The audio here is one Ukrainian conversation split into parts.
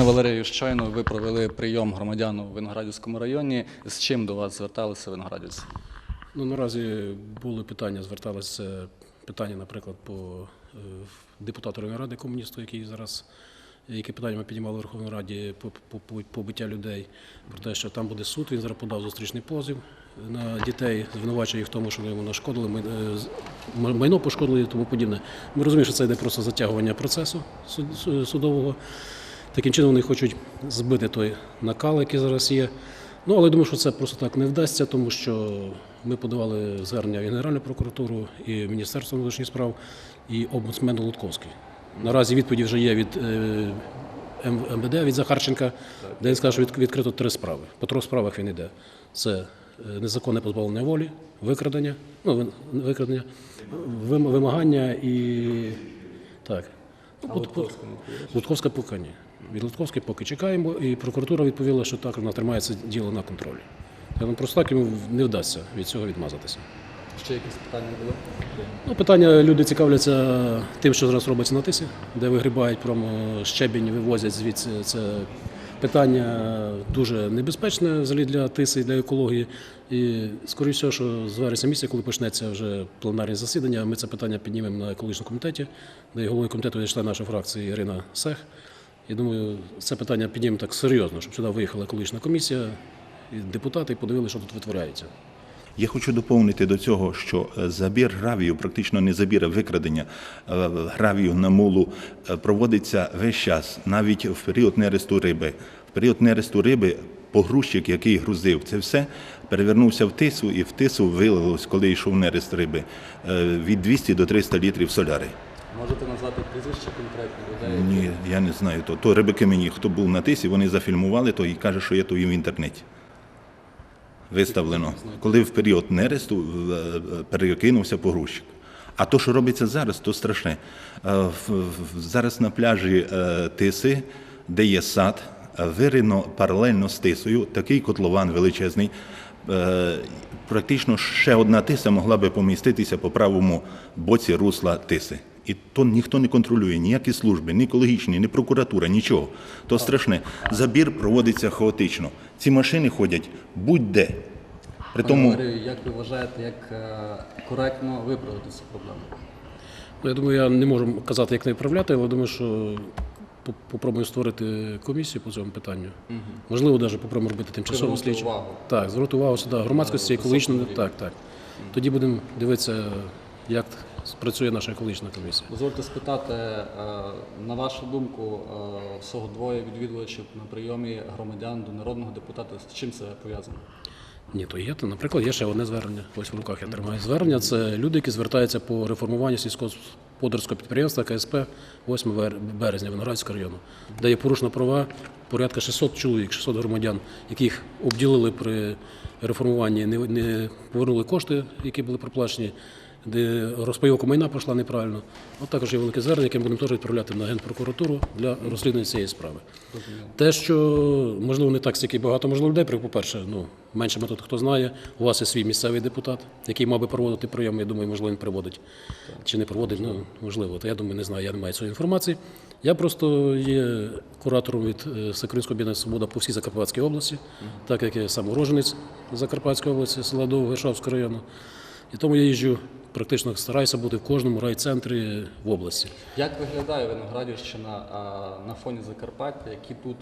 Пане Валерію, щойно ви провели прийом громадян у Виноградівському районі. З чим до вас зверталися виноградівці? Ну, наразі були питання, зверталися питання, наприклад, по е, депутату ради комуністу, який зараз, які питання ми піднімали в Верховній Раді по, по, по побиття людей, про те, що там буде суд, він зараз подав зустрічний позов на дітей, звинувачує їх в тому, що вони йому нашкодили, ми- е, майно пошкодили і тому подібне. Ми розуміємо, що це йде просто затягування процесу судового. Таким чином вони хочуть збити той накал, який зараз є. Ну, але думаю, що це просто так не вдасться, тому що ми подавали звернення в Генеральну прокуратуру і Міністерство внутрішніх справ, і омбудсмену Лутковський. Наразі відповіді вже є від е, МВД, від Захарченка, де він сказав, що від- відкрито три справи. По трьох справах він йде. Це е, незаконне позбавлення волі, викрадення, ну, викрадення, вимагання і так. Ну, Лутковська поки ні. Від Лутковської поки чекаємо, і прокуратура відповіла, що так вона тримає це діло на контролі. Тому просто так йому не вдасться від цього відмазатися. Ще якісь питання були? Ну, питання люди цікавляться тим, що зараз робиться на тисі, де вигрібають прямо щебінь, вивозять звідси. Це питання дуже небезпечне взагалі для тиси, і для екології. І скоріше всього, що з вересня місяця, коли почнеться вже пленарне засідання, ми це питання піднімемо на екологічному комітеті, де головою комітету є член нашої фракції Ірина Сех. І думаю, це питання піднімемо так серйозно, щоб сюди виїхала екологічна комісія, і депутати і подивилися, що тут витворяється. Я хочу доповнити до цього, що е, забір гравію, практично не забір, а викрадення е, гравію на мулу е, проводиться весь час, навіть в період нересту риби. В період нересту риби погрузчик, який грузив це все, перевернувся в тису, і в тису вилилось, коли йшов нерест риби, від 200 до 300 літрів соляри. Можете назвати прізвища конкретні людей? Ні, я не знаю. То, то рибаки мені, хто був на тисі, вони зафільмували то і каже, що є то і в інтернеті. Виставлено. Коли в період нересту е, е, перекинувся погрузчик. А то, що робиться зараз, то страшне. Е, Зараз на пляжі Тиси, де є сад, вирено паралельно з Тисою, такий котлован величезний. Практично ще одна тиса могла би поміститися по правому боці русла Тиси. І то ніхто не контролює, ніякі служби, ні екологічні, ні прокуратура, нічого. То страшне. Забір проводиться хаотично. Ці машини ходять будь-де. При Пане тому Валерію, як ви вважаєте, як е, коректно виправити цю проблему? Ну, я думаю, я не можу казати, як не виправляти, але думаю, що по- попробую створити комісію по цьому питанню. Можливо, навіть попробуємо робити тимчасово Привернути слідчу. увагу. Так, звернути увагу сюди громадськості, екологічно. Так, так. Тоді будемо дивитися, як працює наша екологічна комісія. Дозвольте спитати, е, на вашу думку, е, всього двоє відвідувачів на прийомі громадян до народного депутата. З чим це пов'язано? Ні, то є. Наприклад, є ще одне звернення. Ось в руках я тримаю. Звернення це люди, які звертаються по реформуванню сільськогосподарського підприємства КСП 8 березня Виноградського району, де є порушено права порядка 600 чоловік, 600 громадян, яких обділили при реформуванні, не повернули кошти, які були проплачені. Де розпайовка майна пройшла неправильно. От також є велике звернення, яке ми будемо теж відправляти на Генпрокуратуру для розслідування цієї справи. Те, що можливо не так стільки багато можливо людей, по-перше, ну менше метод хто знає. У вас є свій місцевий депутат, який мав би проводити прийом. Я думаю, можливо, він проводить чи не проводить. Ну можливо, то я думаю, не знаю. Я не маю цієї інформації. Я просто є куратором від е, Всеукраїнського об'єднання Свобода по всій Закарпатській області, так як я сам уроженець Закарпатської області, села Довгишовського району. І тому я їжджу практично стараюся бути в кожному райцентрі в області. Як виглядає Виноградівщина на фоні Закарпаття? Які тут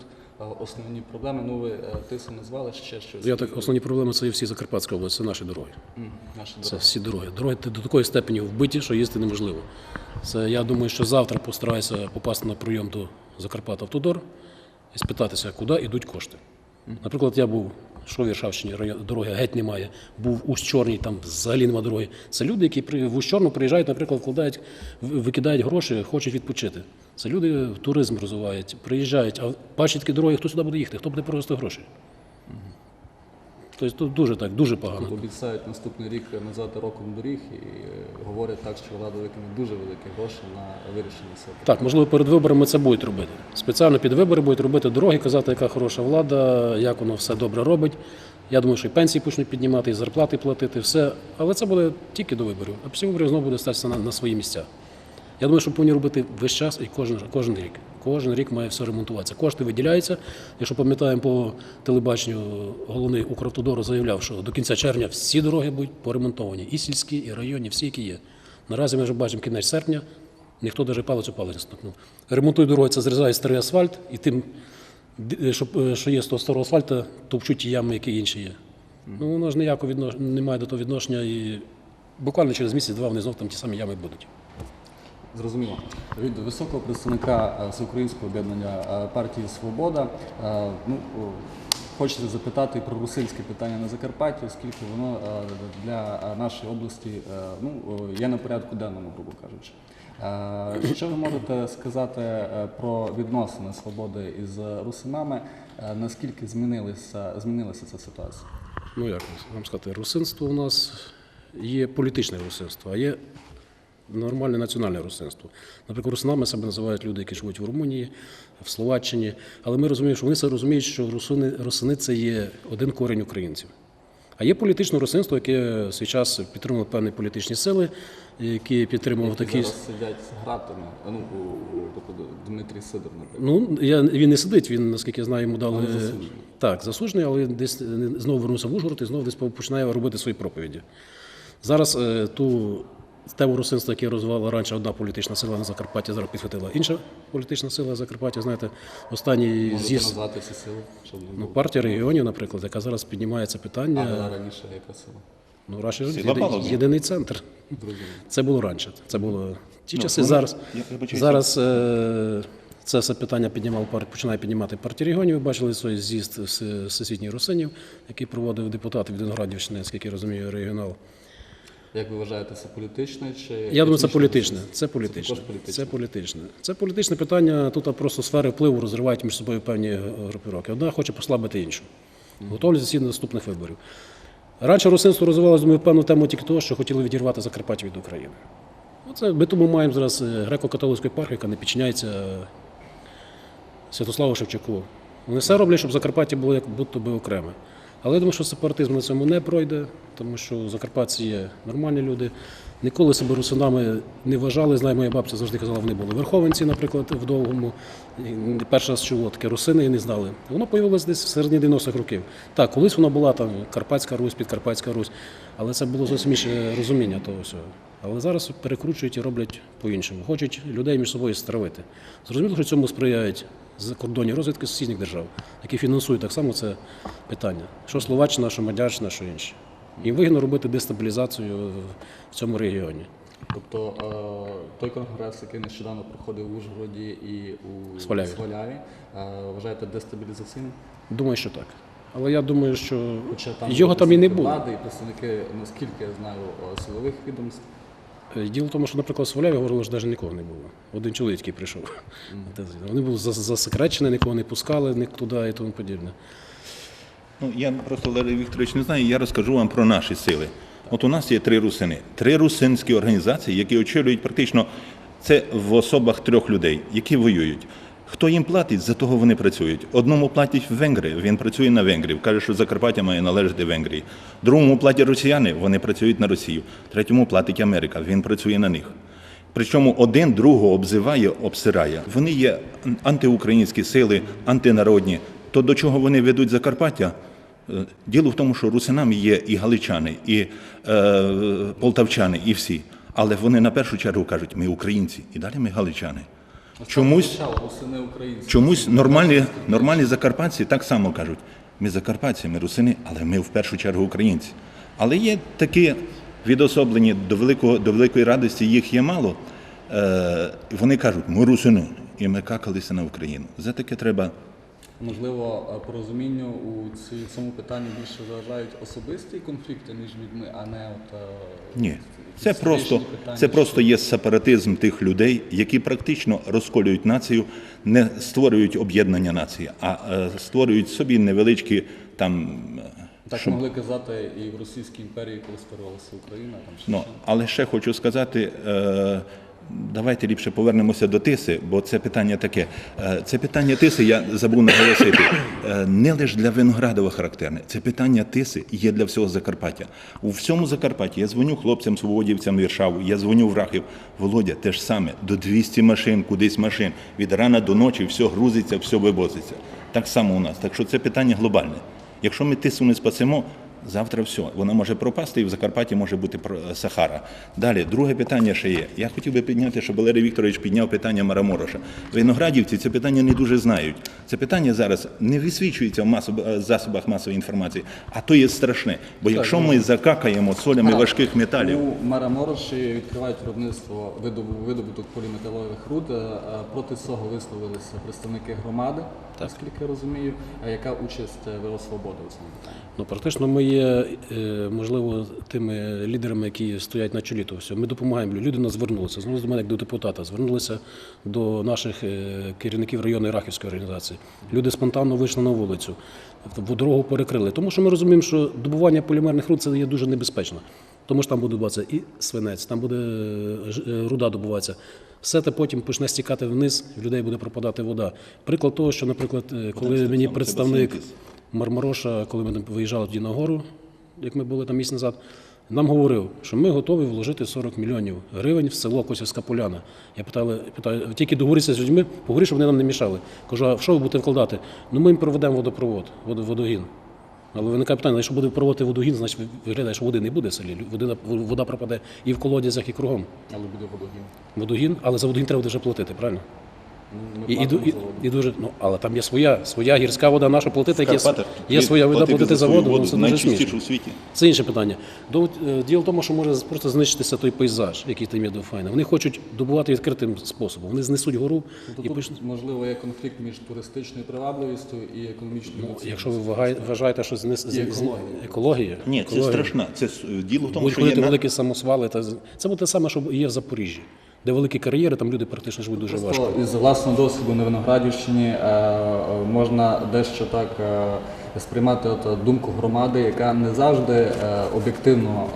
основні проблеми? Ну, ви е, тису назвали ще щось. Я так основні проблеми це є всі Закарпатська область, це наші дороги. М, Наші Це дороги. всі дороги. Дороги до такої степені вбиті, що їсти неможливо. Це я думаю, що завтра постараюся попасти на прийом до Закарпат Автодор і спитатися, куди йдуть кошти. Наприклад, я був що в Віршавщині, район- дороги геть немає. Був у Чорній, там взагалі немає дороги. Це люди, які при- в Усть-Чорну приїжджають, наприклад, вкладають, викидають гроші, хочуть відпочити. Це люди туризм розвивають, приїжджають, а бачать такі дороги, хто сюди буде їхати, хто буде провести гроші. Тобто тут дуже так, дуже погано. Обіцяють наступний рік назвати роком доріг і е, говорять так, що влада викине дуже великі гроші на вирішення цього. Так, можливо, перед виборами це будуть робити. Спеціально під вибори будуть робити дороги, казати, яка хороша влада, як воно все добре робить. Я думаю, що і пенсії почнуть піднімати, і зарплати платити, все. Але це буде тільки до виборів. А після виборів знову буде статися на, на свої місця. Я думаю, що повинні робити весь час і кожен, кожен рік. Кожен рік має все ремонтуватися. Кошти виділяються. Якщо пам'ятаємо по телебаченню, головний Укравтодору заявляв, що до кінця червня всі дороги будуть поремонтовані. І сільські, і районні, всі, які є. Наразі ми вже бачимо кінець серпня, ніхто навіть палець у палець стукнув. Ремонтують дороги, це зрізає старий асфальт, і тим, що, е, що є з того старого асфальту, товчуть ті ями, які інші є. Ну, воно ж ніякого віднош... не до того відношення, і буквально через місяць-два вони знов там ті самі ями будуть. Зрозуміло. Від високого представника е, Всеукраїнського об'єднання е, партії Свобода е, ну, хочеться запитати про русинське питання на Закарпатті, оскільки воно для нашої області ну, є на порядку денному, грубо кажучи. Що ви можете сказати про відносини свободи із русинами? Наскільки змінилася, змінилася ця ситуація? Ну як вам сказати, русинство у нас є політичне русинство, а є нормальне національне русинство. Наприклад, русинами себе називають люди, які живуть в Румунії, в Словаччині. Але ми розуміємо, що вони це розуміють, що русини, русини це є один корінь українців. А є політичне русинство, яке в свій час підтримувало певні політичні сили, які підтримували Які такі. зараз сидять з гратами, ну, у- у- тобто Дмитрій Сидор, наприклад. Ну, я, він не сидить, він, наскільки я знаю, йому дали. Але засуджений. Так, засуджений, але десь е, знову вернувся в Ужгород і знову десь починає робити свої проповіді. Зараз е, ту тему русинства, яке розвивала раніше одна політична сила на Закарпатті, зараз підхватила інша політична сила Закарпаття. Знаєте, останній з'їзд назвати ці сили, щоб не ну, партія регіонів, наприклад, яка зараз піднімає це А питання. раніше яка сила? Ну, раніше єди- єдиний центр. Зрозуміло. Це було раніше. Це було ті Ну, часи. вони- Зараз, я зараз е, це все питання піднімав починає піднімати партія регіонів. Ви бачили свій з'їзд з- всесвітніх русинів, який проводив депутат від Виноградівщини, наскільки я розумію, регіонал. Як ви вважаєте, це політичне чи Я думаю, це політичне. Це політичне. також політичне. Це політичне. Це політичне питання. Тут просто сфери впливу розривають між собою певні групіровки. Одна хоче послабити іншу. Готовлюся до наступних виборів. Раніше русинство розвивалося, думаю, певну тему тільки того, що хотіли відірвати Закарпаття від України. Оце, ми тому маємо зараз е, греко-католицьку епархію, яка не підчиняється е, Святославу Шевчуку. Вони все роблять, щоб Закарпаття було як будто би окреме. Але я думаю, що сепаратизм на цьому не пройде, тому що закарпатці є нормальні люди. Ніколи себе русинами не вважали. Знаю, моя бабця завжди казала, вони були верховенці, наприклад, в довгому. І Перший раз чуло таке русини і не знали. Воно появилось десь в середині 90-х років. Так, колись вона була там Карпатська Русь, Підкарпатська Русь, але це було зовсім інше розуміння того всього. Але зараз перекручують і роблять по-іншому. Хочуть людей між собою стравити. Зрозуміло, що цьому сприяють закордонні розвідки сусідніх держав, які фінансують так само це питання. Що Словаччина, що Мадярщина, що інші. Їм вигідно робити дестабілізацію в цьому регіоні. Тобто е, той конгрес, який нещодавно проходив в Ужгороді і у Сваляві. Сваляві, е, вважаєте дестабілізаційним? Думаю, що так. Але я думаю, що Хоча там його там і не було. влади і представники, наскільки я знаю, е, силових відомств. Е, Діло в тому, що, наприклад, в Сваляві говорили, що навіть нікого не було. Один чоловік, який прийшов. Вони були зас- засекречені, нікого не пускали ні туди і тому подібне. Ну, я просто Валерій Вікторович не знаю, я розкажу вам про наші сили. От у нас є три русини, три русинські організації, які очолюють практично це в особах трьох людей, які воюють. Хто їм платить, за того вони працюють. Одному платять венгри, він працює на Венгрів, каже, що Закарпаття має належати Венгрії. Другому платять росіяни, вони працюють на Росію. Третьому платить Америка, він працює на них. Причому один другого обзиває, обсирає. Вони є антиукраїнські сили, антинародні. То до чого вони ведуть Закарпаття? Е, Діло в тому, що русинами є і галичани, і е, полтавчани, і всі. Але вони на першу чергу кажуть, ми українці, і далі ми галичани. Чомусь, чомусь нормальні, нормальні закарпатці так само кажуть, ми закарпатці, ми русини, але ми в першу чергу українці. Але є такі відособлені до, великого, до великої радості, їх є мало. Е, вони кажуть, ми русини, і ми какалися на Україну. За таке треба. Можливо, е, порозумінню у ці- цьому питанні більше заважають особисті конфлікти між людьми, а не от е, Ні, це просто, питання, це просто є сепаратизм тих людей, які практично розколюють націю, не створюють об'єднання нації, а е, створюють собі невеличкі там. так щоб- могли казати і в Російській імперії, коли створювалася Україна. Там ще Ну, але ще хочу сказати, е, Давайте ліпше повернемося до тиси, бо це питання таке. Е, Це питання тиси, я забув наголосити, е, не лише для Виноградова характерне. Це питання тиси є для всього Закарпаття. У всьому Закарпатті я дзвоню хлопцям, свободівцям Віршаву, я дзвоню в Рахів. Володя, те ж саме, до 200 машин, кудись машин. Від рана до ночі все грузиться, все вивозиться. Так само у нас. Так що це питання глобальне. Якщо ми тису не спасемо, Завтра все, вона може пропасти, і в Закарпатті може бути про- Сахара. Далі, друге питання ще є. Я хотів би підняти, щоб Валерій Вікторович підняв питання Марамороша. Виноградівці це питання не дуже знають. Це питання зараз не висвічується в масоб- е, засобах масової інформації, а то є страшне. Бо якщо ми закакаємо солями важких металів, У Мера відкривають виробництво видобу- видобуток поліметалових руд. Е, е, Проти цього висловилися представники громади, наскільки я розумію. А яка участь е, Свободи у цьому питанні? Ну, практично ми є, е, можливо, тими лідерами, які стоять на чолі того всього. Ми допомагаємо. Люди нас звернулися, звернулися до мене як до депутата, звернулися до наших е, керівників районної рахівської організації. Люди спонтанно вийшли на вулицю, в дорогу перекрили. Тому що ми розуміємо, що добування полімерних руд це є дуже небезпечно. Тому що там буде добуватися і свинець, там буде руда добуватися. Все це потім почне стікати вниз, в людей буде пропадати вода. Приклад того, що, наприклад, е, коли мені представник. Мармароша, коли ми виїжджали тоді на гору, як ми були там місяць назад, нам говорив, що ми готові вложити 40 мільйонів гривень в село Косівська Поляна. Я питали, питаю, тільки договоритися з людьми, поговори, щоб вони нам не мішали. Кажу, а що ви будете вкладати? Ну ми їм проведемо водопровод, водо- водогін. Але виникає питання, якщо буде проводити водогін, значить виглядає, що води не буде в селі. Вода, вода пропаде і в колодязях, і кругом. Але буде водогін. Водогін, але за водогін треба вже платити, правильно? Ну, І, і, і, і дуже, ну, але там є своя, своя гірська вода, наша платити, як є, є своя вода платити за свою воду, ну, це дуже смішно. у світі. Це інше питання. До, е, діло в тому, що може просто знищитися той пейзаж, який там є до файна. Вони хочуть добувати відкритим способом. Вони знесуть гору Тобто і тут, можливо, є конфлікт між туристичною привабливістю і економічною Ну, якщо ви вважаєте, що знес... екологія. екологія, Ні, це екологія. страшно. Це діло в тому, Будуть що є великі самосвали. Та... Це буде те саме, що є в Запоріжжі, де великі кар'єри, там люди практично живуть дуже важко. Із власного досвіду на Виноградівщині е, можна дещо так е, сприймати от, думку громади, яка не завжди е, об'єктивно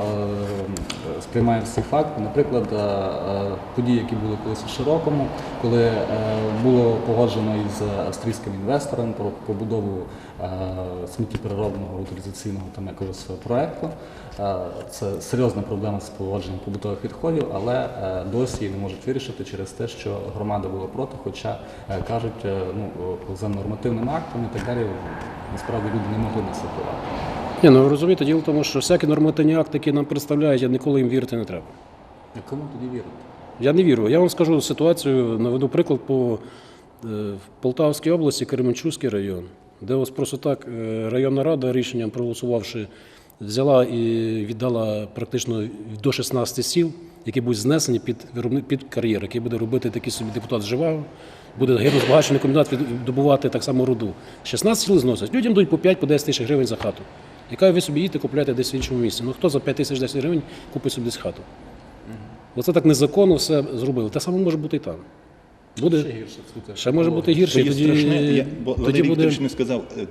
е, всі факти. Наприклад, е, е, події, які були колись у Широкому, коли е, було погоджено із австрійським інвестором про побудову сміттєпереробного утилізаційного там якогось проекту. Це серйозна проблема з поводженням побутових відходів, але досі її не можуть вирішити через те, що громада була проти, хоча кажуть, ну за нормативним актом і так далі, насправді люди не могли на це впливати. Ні, ну ви розумієте, діло в тому, що всякі нормативні акти, які нам представляють, я ніколи їм вірити не треба. А Кому тоді вірити? Я не вірю. Я вам скажу ситуацію, наведу приклад по е, в Полтавській області, Кременчуцький район, де ось просто так е, районна рада рішенням проголосувавши, взяла і віддала практично до 16 сіл, які будуть знесені під під кар'єр, який буде робити такий собі депутат Живаго, буде гірнозбагачений комбінат добувати так само руду. 16 сіл зносять. Людям дають по 5 по 10 тисяч гривень за хату. Яка ви собі їдете, купляєте десь в іншому місці. Ну хто за 5 тисяч 10 гривень купить собі десь хату? Оце так незаконно все зробили. Те саме може бути і там. Буде Ще гірше слухайте. ще може бути Це гірше. є Тоді, страшне. Я, бо тоді Валерій буде не сказав, е,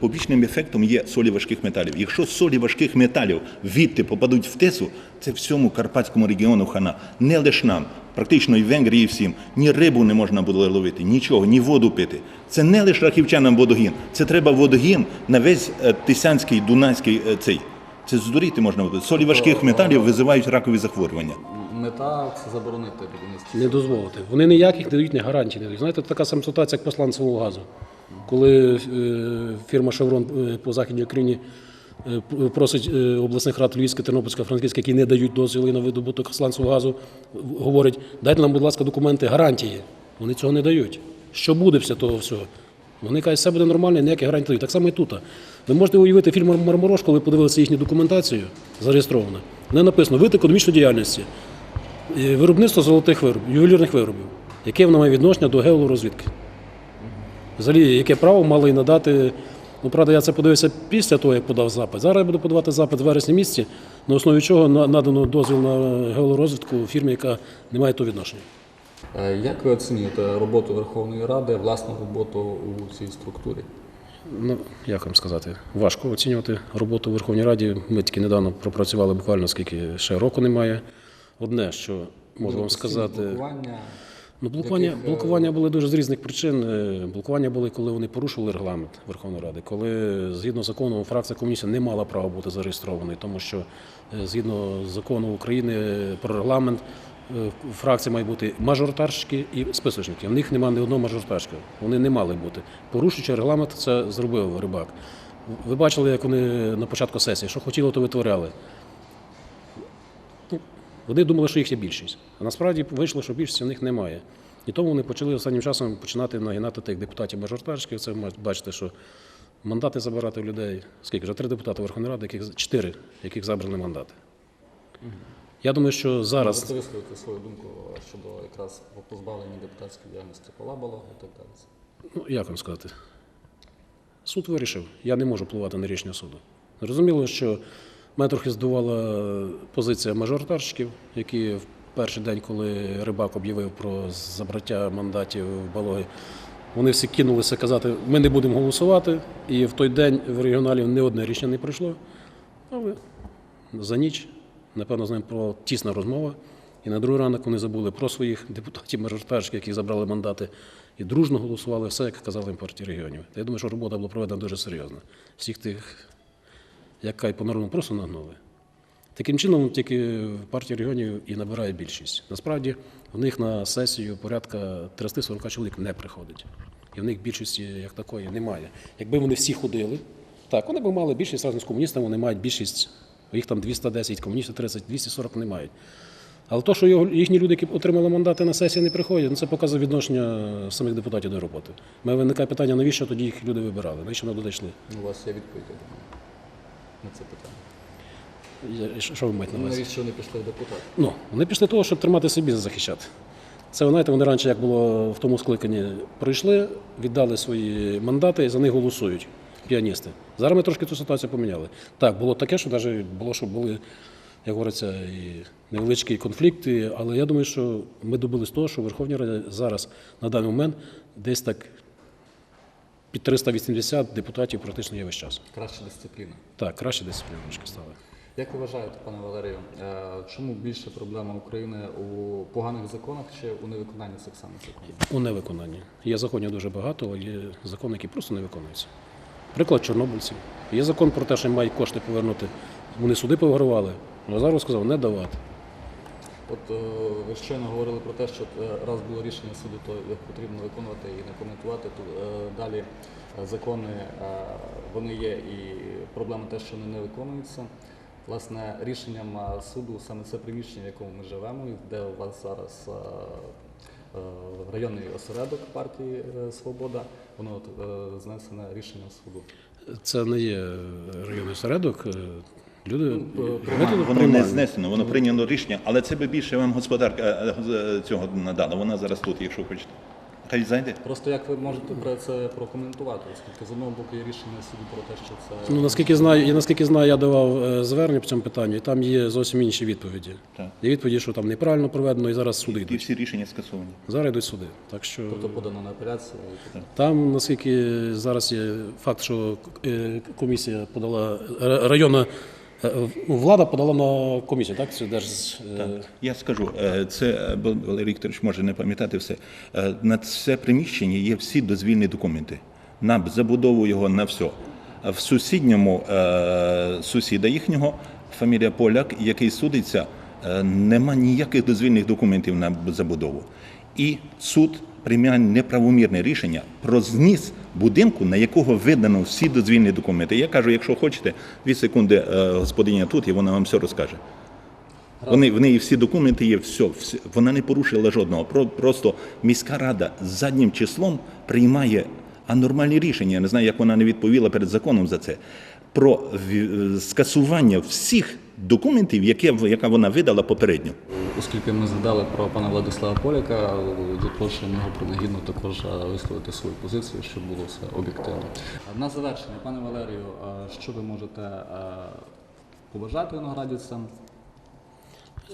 побічним ефектом є солі важких металів. Якщо солі важких металів відти попадуть в тесу, це всьому карпатському регіону хана. Не лише нам, практично і в Венгрії і всім. Ні рибу не можна було ловити, нічого, ні воду пити. Це не лише рахівчанам водогін, це треба водогін на весь е, Тисянський, Дунайський е, цей. Це здуріти можна буде. Солі важких металів визивають ракові захворювання. Мета це заборонити будівництво. не дозволити. Вони ніяких не дають, ні гарантій не дають. Знаєте, така сама ситуація, як по сланцевому газу. Коли е, фірма Шеврон е, по Західній Україні е, просить обласних рад Львівська, Тернопільська, Франківська, які не дають дозвіли на видобуток сланцевого газу, говорять, дайте нам, будь ласка, документи, гарантії. Вони цього не дають. Що буде після того всього? Вони кажуть, все буде нормально, ніяких гарантій. Так само і тут. Ви можете уявити фільм Марморош, коли подивилися їхню документацію, зареєстровано. Не написано вид економічної діяльності. Виробництво золотих виробів, ювелірних виробів. Яке воно має відношення до геологорозвідки? Взагалі, яке право мали й надати. Ну, правда, я це подивився після того, як подав запит. Зараз я буду подавати запит в вересні місяці, на основі чого надано дозвіл на геологорозвідку фірмі, яка не має того відношення. Е, Як ви оцінюєте роботу Верховної Ради, власну роботу у цій структурі? Ну, як вам сказати, важко оцінювати роботу в Верховній Раді. Ми тільки недавно пропрацювали буквально скільки ще року немає. Одне, що можу вам сказати. Блокування. Ну, блокування, яких, е, блокування були дуже з різних причин. Е, Блокування були, коли вони порушували регламент Верховної Ради, коли згідно закону фракція комуністів не мала права бути зареєстрованою, тому що е, згідно закону України про регламент е, фракції мають бути мажоритарщики і списочники. В них немає ні одного мажоритарщика. Вони не мали бути. Порушуючи регламент, це зробив рибак. Ви бачили, як вони на початку сесії, що хотіли, то витворяли. Вони думали, що їх є більшість. А насправді вийшло, що більшості в них немає. І тому вони почали останнім часом починати нагинати тих депутатів-мажоритарщиків. Це ви бачите, що мандати забирати у людей. Скільки? Вже три депутати Верховної Ради, яких чотири, яких забрали мандати. Я думаю, що зараз. Можете висловити свою думку щодо якраз позбавлення депутатської діяльності Палабало і так далі. Ну, як вам сказати? Суд вирішив, я не можу впливати на рішення суду. Зрозуміло, що мене трохи здувала позиція мажоритарщиків, які в перший день, коли рибак об'явив про забраття мандатів в Балоги, вони всі кинулися казати, ми не будемо голосувати. І в той день в регіоналів не одне рішення не пройшло. Але за ніч, напевно, з ним була тісна розмова. І на другий ранок вони забули про своїх депутатів мажоритарщиків, які забрали мандати, і дружно голосували все, як казали їм партії регіонів. Я думаю, що робота була проведена дуже серйозно. Всіх тих, як кажуть, по народному просто нагнули. Таким чином, тільки партія регіонів і набирає більшість. Насправді, в них на сесію порядка 30-40 чоловік не приходить. І в них більшості як такої немає. Якби вони всі ходили, так, вони б мали більшість разом з комуністами, вони мають більшість, їх там 210, комуністів 30, 240 не мають. Але то, що їхні люди, які отримали мандати на сесії, не приходять, ну, це показує відношення самих депутатів до роботи. У мене виникає питання, навіщо тоді їх люди вибирали, навіщо вони туди? Ну, У вас є відповідь, на це питання. Що ви маєте на увазі? навіщо вони пішли в депутати? Ну, вони пішли того, щоб тримати собі захищати. Це, ви знаєте, вони раніше, як було в тому скликанні, прийшли, віддали свої мандати і за них голосують піаністи. Зараз ми трошки цю ситуацію поміняли. Так, було таке, що навіть було, що були, як говориться, і невеличкі конфлікти, але я думаю, що ми добились того, що в Верховній Раді зараз на даний момент десь так під 380 депутатів практично є весь час. Краща дисципліна. Так, краще дисципліна трошки стали. Як ви вважаєте, пане Валерію, е, чому більше проблема України у поганих законах чи у невиконанні цих самих законів? У невиконанні. Є законів дуже багато, але є закони, які просто не виконуються. Приклад чорнобильців. Є закон про те, що мають кошти повернути. Вони суди повигравали. Лазаров сказав не давати. От е, ви щойно говорили про те, що е, раз було рішення суду, то потрібно виконувати і не коментувати. То е, далі закони вони є, і проблема те, що вони не виконуються. Власне, рішенням суду саме це приміщення, в якому ми живемо, де у вас зараз районний осередок партії Свобода, воно от, знесене рішенням суду. Це не є районний середок. Люди Ну, приймаємо. Воно не знесено, воно прийняло рішення, але це би більше вам господарка е, е, цього надала. Вона зараз тут, якщо хочете. Хай зайде. Просто як ви можете про це прокоментувати, оскільки з одного боку є рішення суду про те, що це Ну, наскільки знаю, я наскільки знаю, я давав е, звернення по цьому питанню, і там є зовсім інші відповіді. Так. Є відповіді, що там неправильно проведено, і зараз суди І йдуть. всі рішення скасовані. Зараз йдуть суди. Так що тобто подано на апеляцію. і таке. Там, наскільки зараз є факт, що е, комісія подала ра- районна е, влада подала на комісію, так? Це держ е, Я скажу, е, це е, Валерій Вікторович може не пам'ятати все. Е, На це приміщення є всі дозвільні документи. На забудову його на все. В сусідньому е, сусіда їхнього, фамілія Поляк, який судиться, е, нема ніяких дозвільних документів на забудову. І суд приймає неправомірне рішення про зніс будинку, на якого видано всі дозвільні документи. Я кажу, якщо хочете, дві секунди е, господиня тут, і вона вам все розкаже. Вони, в неї всі документи є, все, все. Вона не порушила жодного. Просто міська рада заднім числом приймає анормальні рішення. Я не знаю, як вона не відповіла перед законом за це. Про скасування всіх документів, яке, яка вона видала попередньо. Оскільки ми згадали про пана Владислава Поляка, запрошуємо його принагідно також висловити свою позицію, щоб було все об'єктивно. На завершення, пане Валерію, що ви можете побажати виноградівцям?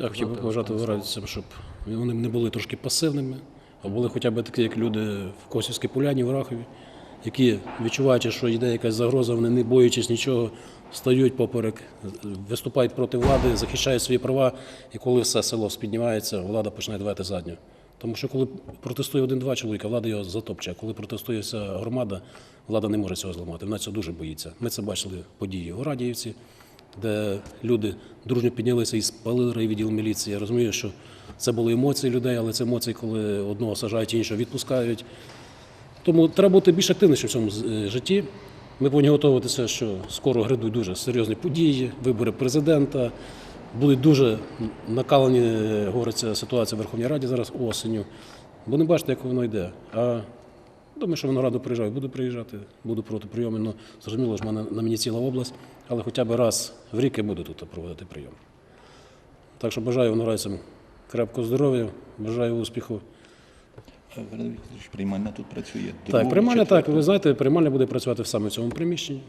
я хотів би побажати виразитися, щоб вони не були трошки пасивними, а були хоча б такі, як люди в Косівській поляні, в Рахові, які відчуваючи, що йде якась загроза, вони не боючись нічого, стають поперек, виступають проти влади, захищають свої права. І коли все село спіднімається, влада починає давати задню. Тому що коли протестує один-два чоловіка, влада його затопче. А коли протестує вся громада, влада не може цього зламати. Вона цього дуже боїться. Ми це бачили події у Радіївці, де люди дружньо піднялися і спалили райвідділ міліції. Я розумію, що це були емоції людей, але це емоції, коли одного сажають, іншого відпускають. Тому треба бути більш активнішим в цьому е, житті. Ми повинні готуватися, що скоро грядуть дуже серйозні події, вибори президента. Будуть дуже накалені, е, говориться, ситуація в Верховній Раді зараз осеню. Бо не бачите, як воно йде. А думаю, що Винограду приїжджаю, буду приїжджати, буду проти прийому. Ну, зрозуміло, ж мене на мені ціла область, але хоча б раз в рік я буду тут проводити прийом. Так що бажаю виноградцям крепкого здоров'я, бажаю успіху. Валерій Вікторович, приймальна тут працює. Так, приймальня так. Ви знаєте, приймальня буде працювати саме в цьому приміщенні.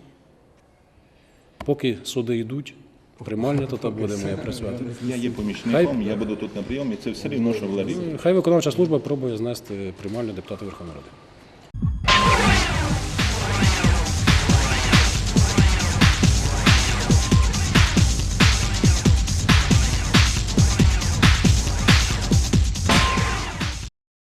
Поки суди йдуть, приймальня, то там буде моя працювати. Я є помічником, я буду тут на прийомі. Це все рівно, що в Вікторович. Хай виконавча служба пробує знести приймальню депутата Верховної Ради.